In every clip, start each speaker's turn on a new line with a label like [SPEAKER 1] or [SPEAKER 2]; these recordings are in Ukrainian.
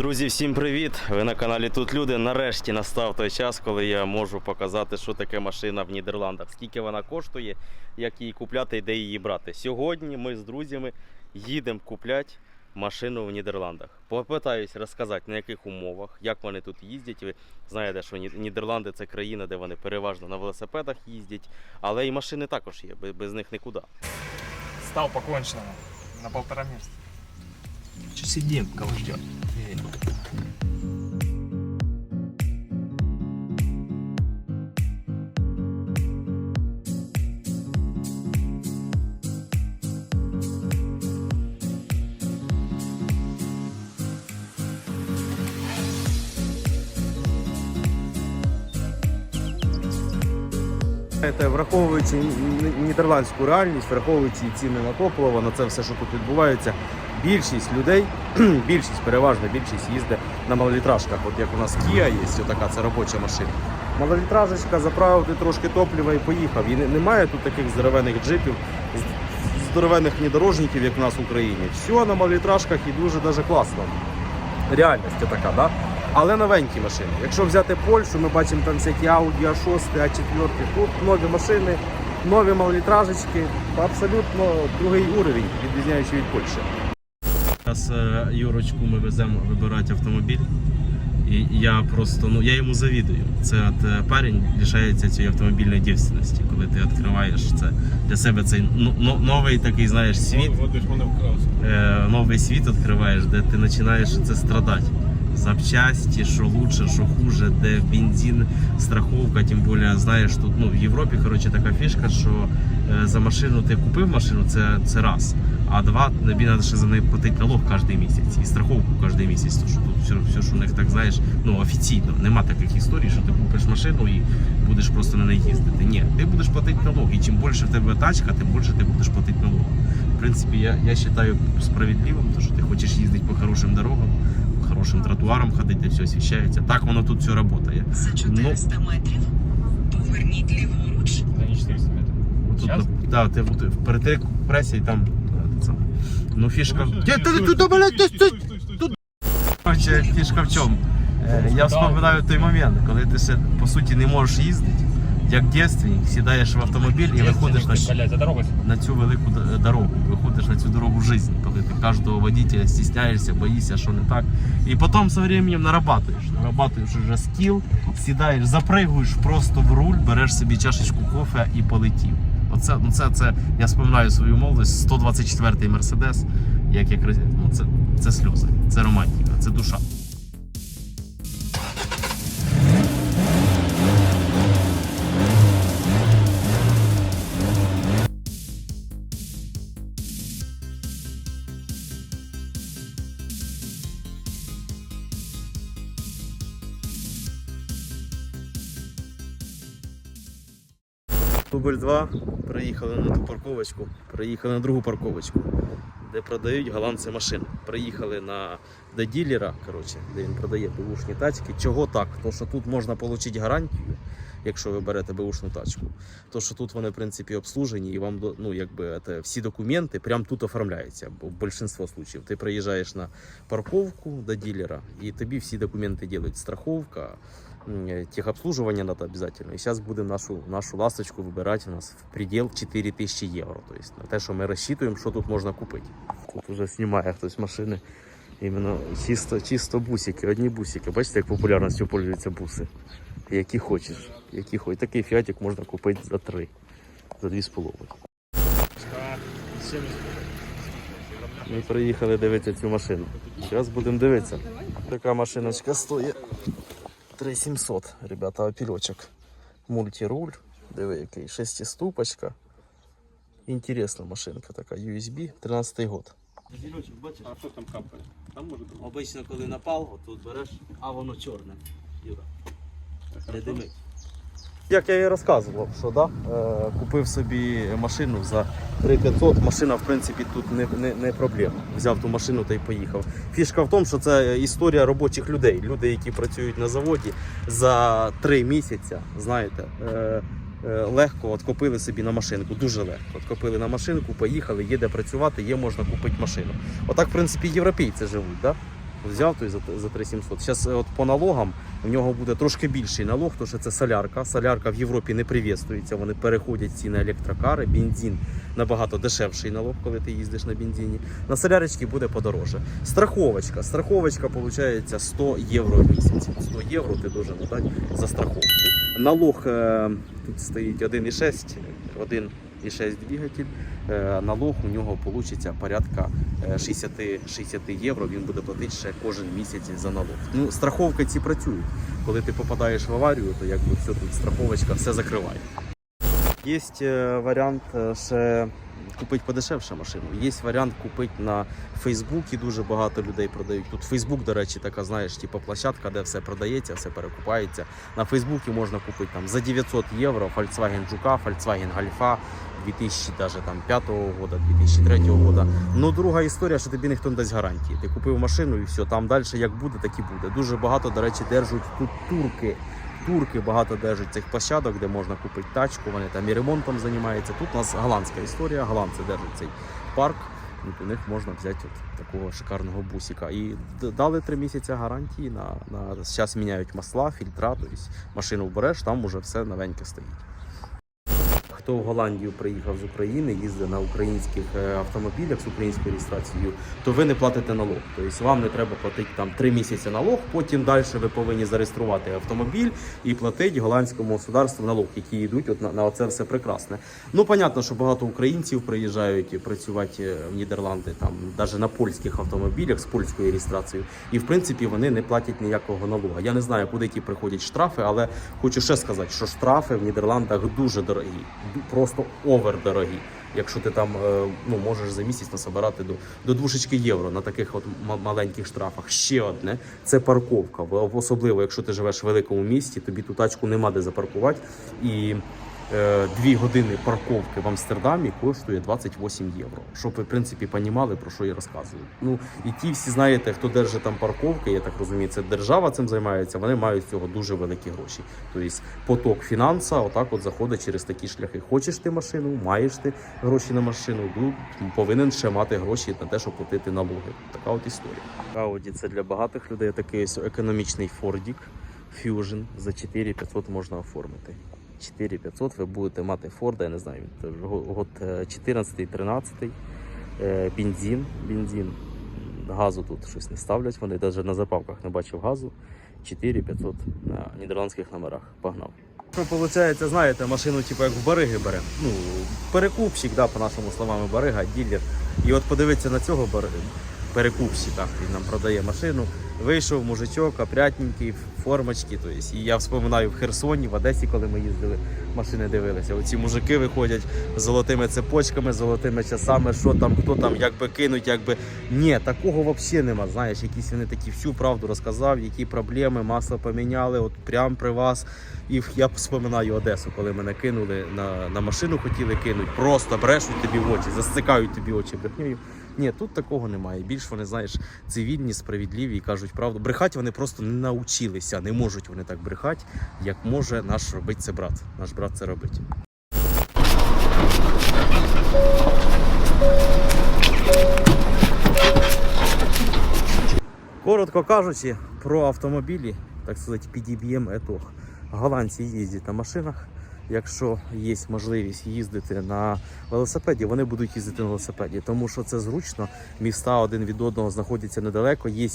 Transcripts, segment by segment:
[SPEAKER 1] Друзі, всім привіт! Ви на каналі Тут Люди. Нарешті настав той час, коли я можу показати, що таке машина в Нідерландах, скільки вона коштує, як її купляти і де її брати. Сьогодні ми з друзями їдемо купляти машину в Нідерландах. Попитаюсь розказати, на яких умовах, як вони тут їздять. Ви знаєте, що Нідерланди це країна, де вони переважно на велосипедах їздять, але і машини також є, без- них нікуди.
[SPEAKER 2] Стал по конченому. На полтора месяца. Че сидим, кого ждет?
[SPEAKER 3] Знаєте, враховуючи нідерландську реальність, враховуючи і ціни на топливо, на це все, що тут відбувається, більшість людей, більшість, переважна більшість їздить на малолітражках. От як у нас Kia є, така це робоча машина. Малолітражечка, заправити трошки топлива і поїхав. І немає тут таких здоровених джипів, здоровених внедорожників, як у нас в Україні. Все на малолітражках і дуже даже класно. Реальність така, да? Але новенькі машини. Якщо взяти Польщу, ми бачимо там всякі Audi A6, A4, тут нові машини, нові малолітражечки, абсолютно другий уровень, відрізняючи від Польщі.
[SPEAKER 1] Зараз е, Юрочку ми веземо вибирати автомобіль. І я просто, ну я йому завідую. Це от е, парень лишається цієї автомобільної дівственності, коли ти відкриваєш це для себе цей ну, ну, новий такий, знаєш, світ. Е, новий світ відкриваєш, де ти починаєш це страдати. Запчасті, що лучше, що хуже, де бензин, страховка, тим більше, знаєш, тут ну, в Європі коротше, така фішка, що е, за машину ти купив машину, це, це раз. А два, тобі треба ще за неї платити налог кожен місяць і страховку кожен місяць. Тому що тут все, все, що у них так знаєш, ну офіційно. Нема таких історій, що ти купиш машину і будеш просто на неї їздити. Ні, ти будеш платити налог. І чим більше в тебе тачка, тим більше ти будеш платити налог. В принципі, я, я вважаю справедливим, тому що ти хочеш їздити по хорошим дорогам, хорошим тротуарам ходити, де все освіщається. Так воно тут все працює.
[SPEAKER 4] За 400 метрів поверніть ліворуч.
[SPEAKER 2] За не 400 метров.
[SPEAKER 1] Тут, да, ти вперед пресі і там. це. Ну, фішка.
[SPEAKER 2] Ну,
[SPEAKER 1] ти, ти, блядь, ти. Короче, фішка в чому? Е, Я вспоминаю той момент, коли ти ще по суті не можеш їздити, як дівственник, сідаєш в автомобіль і виходиш на, на цю велику дорогу, виходиш на цю дорогу життя, коли ти кожного водителя стісняєшся, боїшся, що не так. І потім з часом нарабатуєш. Нарабатуєш уже скіл, сідаєш, запригуєш просто в руль, береш собі чашечку кофе і полетів. Оце, ну це, це я споминаю свою молодість, 124-й Мерседес, як я ну, це, це сльози, це романтика, це душа. Дубль 2. Приїхали на ту парковочку, приїхали на другу парковочку, де продають голландці машини. Приїхали на до ділера, коротше, де він продає бушні тачки. Чого так? Тому що тут можна отримати гарантію, якщо ви берете бушну тачку. То що тут вони в принципі обслужені і вам ну, якби, це, всі документи прямо тут оформляються. Бо в більшинство случаїв ти приїжджаєш на парковку до ділера, і тобі всі документи роблять страховка. техобслуживание надо обязательно. И сейчас будем нашу, нашу ласточку выбирать у нас в предел 4000 євро. То есть на те, що ми розчитуємо, що тут можна купити. Тут уже знімає хтось машини. Іменно чисто, чисто бусики, одні бусики. Бачите, як популярністю пользуються буси. Які хочеш. Які хоч. Такий фіатик можна купити за три, за дві з половиною. Ми приїхали дивитися цю машину. Зараз будемо дивитися. Така машиночка стоїть. 3700, ребята, опілочок. Мультируль, диви який, шестиступочка. Інтересна машинка така, USB, 13 год. Зірочок, бачиш?
[SPEAKER 2] А что там капает? Там может быть.
[SPEAKER 1] Обично, коли напал, тут береш, а воно чорне. Не. Як я і розказував, що да, е, купив собі машину за 3500. Машина, в принципі, тут не, не, не проблема. Взяв ту машину та й поїхав. Фішка в тому, що це історія робочих людей. Люди, які працюють на заводі за 3 місяці, знаєте, е, е, легко от купили собі на машинку, дуже легко. От купили на машинку, поїхали, є де працювати, є можна купити машину. Отак, в принципі, європейці живуть. Да? Взяв той за, за 3700. Зараз от по налогам в нього буде трошки більший налог, тому що це солярка. Солярка в Європі не привєстується, вони переходять ці на електрокари, бензин набагато дешевший налог, коли ти їздиш на бензині. На солярочці буде подорожче. Страховочка. Страховочка виходить 100 євро в місяць. 100 євро ти должен дати за страховку. Налог е, тут стоїть 1,6, 1,6 двигатель. Е, налог у нього вийде порядка е, 60, 60 євро. Він буде платити ще кожен місяць за налог. Ну, страховка ці працюють. Коли ти попадаєш в аварію, то якби все тут страховочка все закриває. Є е, варіант ще купити подешевше машину. Є варіант купити на Фейсбуці. Дуже багато людей продають. Тут Фейсбук, до речі, така, знаєш, типу площадка, де все продається, все перекупається. На Фейсбуці можна купити там за 900 євро Volkswagen Жука, Volkswagen Гольфа 2005 года, 2003 года. Ну, друга історія, що тобі ніхто не дасть гарантії. Ти купив машину і все, там далі як буде, так і буде. Дуже багато, до речі, держать тут турки. Турки багато держать цих площадок, де можна купити тачку, вони там і ремонтом займаються. Тут у нас голландська історія, голландці держать цей парк. От у них можна взяти от такого шикарного бусика. І дали три місяці гарантії на, на зараз міняють масла, фільтра. Тобто машину вбереш, там уже все новеньке стоїть. Хто в Голландію приїхав з України, їздить на українських е, автомобілях з українською реєстрацією, то ви не платите налог. Тобто вам не треба платити там три місяці налог. Потім далі ви повинні зареєструвати автомобіль і платити голландському государству налог, які йдуть от на, на оце все прекрасне. Ну, понятно, що багато українців приїжджають працювати в Нідерланди, там навіть на польських автомобілях з польською реєстрацією. І в принципі вони не платять ніякого налога. Я не знаю, куди ті приходять штрафи, але хочу ще сказати, що штрафи в Нідерландах дуже дорогі, просто овер дорогі. Якщо ти там е, ну, можеш за місяць насобирати до, до двушечки євро на таких от маленьких штрафах. Ще одне це парковка. Особливо, якщо ти живеш в великому місті, тобі ту тачку нема де запаркувати. І е, дві години парковки в Амстердамі коштує 28 євро. Щоб ви в принципі понімали, про що я розказую. Ну і ті всі знаєте, хто держить там парковки, я так розумію, це держава цим займається. Вони мають цього дуже великі гроші. Тобто поток фінанса отак от заходить через такі шляхи. Хочеш ти машину, маєш ти гроші на машину, ну повинен ще мати гроші на те, щоб платити налоги. Така от історія. Audi це для багатих людей такий ось економічний Фордік Fusion за 4500 можна оформити. 4500 ви будете мати Форда, я не знаю, год 14-13, е, бензин, бензин. Газу тут щось не ставлять, вони навіть на заправках не бачив газу. 4500 на нідерландських номерах. Погнав. Що виходить, знаєте, машину типу як в бариги бере. Ну, перекупщик, да, по нашому словам, барига, ділер. І от подивитися на цього бар... перекупщика, він нам продає машину. Вийшов мужичок, опрятненький, в формочці. То есть, і я вспоминаю в Херсоні, в Одесі, коли ми їздили, машини дивилися. Оці мужики виходять з золотими цепочками, золотими часами, що там, хто там, як би кинуть, як. Ні, такого взагалі нема. Знаєш, якісь вони такі всю правду розказав, які проблеми, масло поміняли, от прямо при вас. І я вспоминаю Одесу, коли мене кинули на, на машину, хотіли кинути, просто брешуть тобі в очі, засцикають тобі очі брехнею. Ні, тут такого немає. Більш вони, знаєш, цивільні, справедливі і кажуть правду. Брехати вони просто не навчилися, не можуть вони так брехати, як може наш робити це брат. Наш брат це робить. Коротко кажучи, про автомобілі, так сказати, PDBM етох. Голландці їздять на машинах. Якщо є можливість їздити на велосипеді, вони будуть їздити на велосипеді, тому що це зручно. Міста один від одного знаходяться недалеко. Є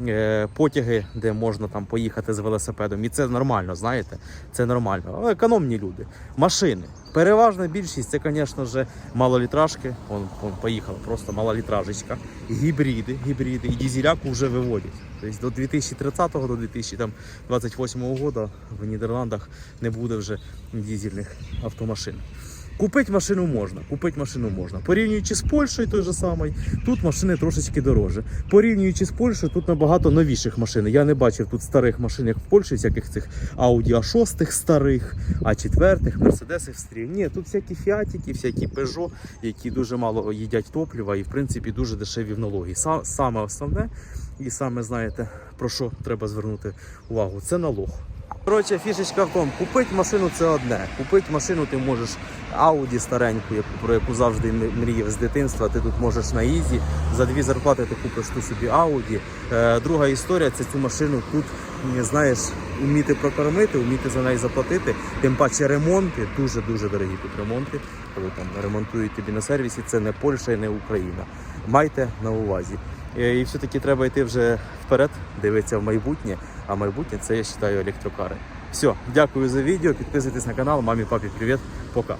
[SPEAKER 1] е, потяги, де можна там поїхати з велосипедом. І це нормально, знаєте, це нормально. Але економні люди. Машини. Переважна більшість це, звісно ж, малолітражки. Вон, вон поїхала, просто малолітражечка. Гібриди, гібриди. І дізеляку вже виводять. Тобто до 2030 до 2028 року в Нідерландах не буде вже дізельних автомашин. Купити машину можна, купити машину можна. Порівнюючи з Польщею той же самий, тут машини трошечки дороже. Порівнюючи з Польщею, тут набагато новіших машин. Я не бачив тут старих машин, як в Польщі, всяких цих Audi А6 старих, А4, Мерседеси стрій. Ні, тут всякі фіатики, всякі Peugeot, які дуже мало їдять топлива і в принципі дуже дешеві в налогі. Саме основне і саме знаєте про що треба звернути увагу, це налог. Коротше, фішечка в тому, купити машину це одне. Купити машину ти можеш Audi стареньку, про яку завжди мріяв з дитинства. Ти тут можеш на Ізі. За дві зарплати ти купиш ту собі Audi. Е, друга історія це цю машину тут, знаєш, вміти прокормити, вміти за неї заплатити. Тим паче ремонти, дуже-дуже дорогі тут ремонти. Коли там ремонтують тобі на сервісі, це не Польща і не Україна. Майте на увазі. Е, І все-таки треба йти вже вперед, дивитися в майбутнє. А майбутнє це я вважаю електрокари. Все, дякую за відео. Підписуйтесь на канал. Мамі, папі, привіт. Пока.